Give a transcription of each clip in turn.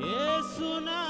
es una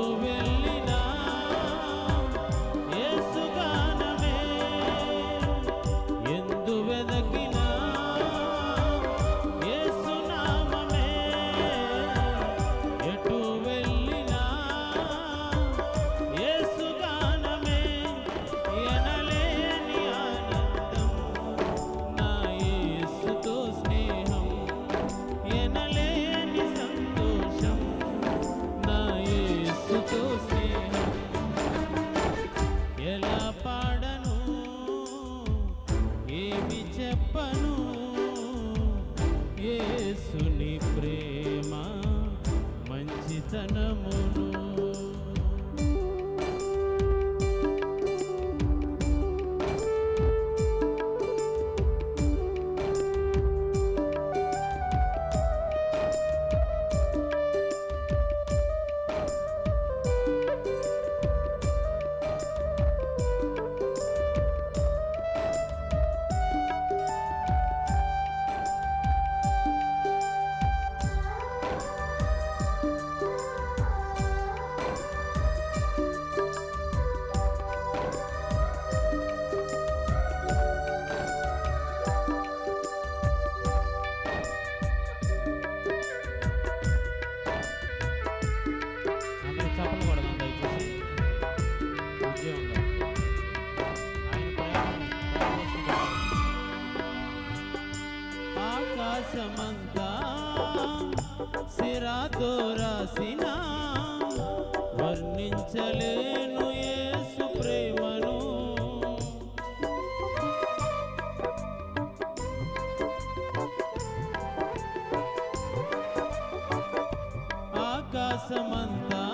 我 రాసమంతా సిరాతో రాసిన వర్ణించలేను ఏసు ప్రేమను. ఆకాశమంతా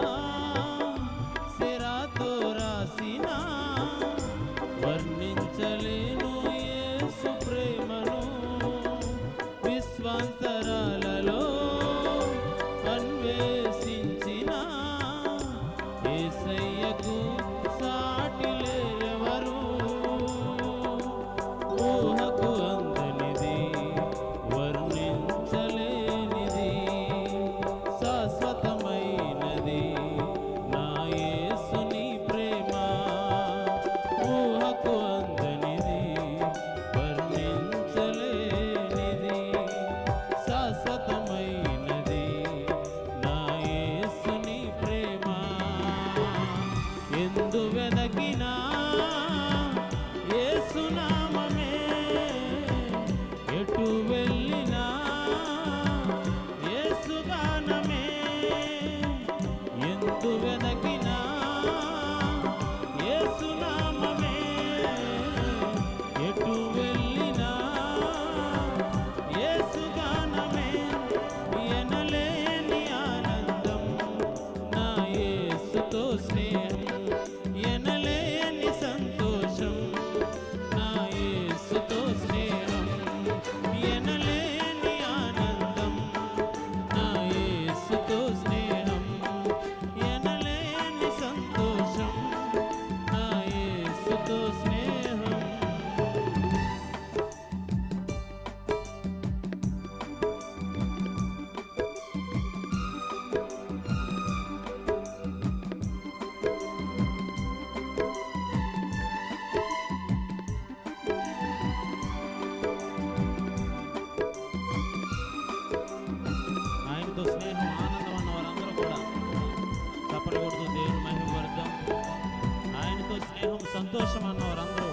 ಶಾಂತ స్నేహం సంతోషం అన్న వారందరూ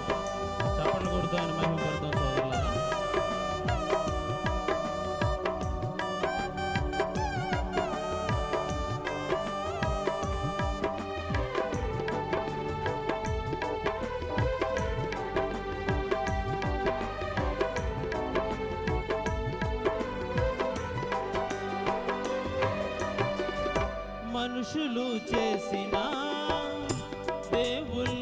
చప్పలు కొడుతూ ఆయన మహిమ వర్గం సోదరులారా. మనుషులు చేసిన దేవుళ్ళు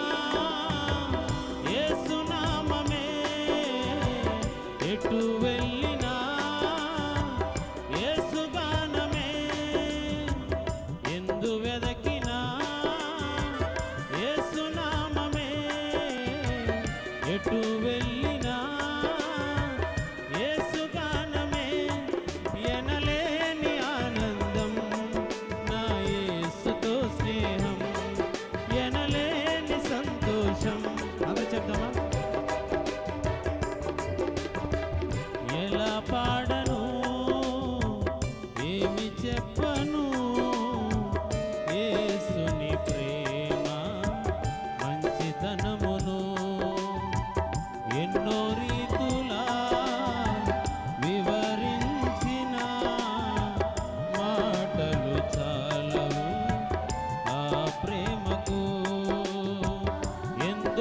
ఎటు వెళ్ళినా ఏసుగానమే ఎనలేని ఆనందం. నా స్నేహం ఎనలేని సంతోషం. ఎలా పాడను? ఏమి చెప్పను? ప్రేమ మంచితనము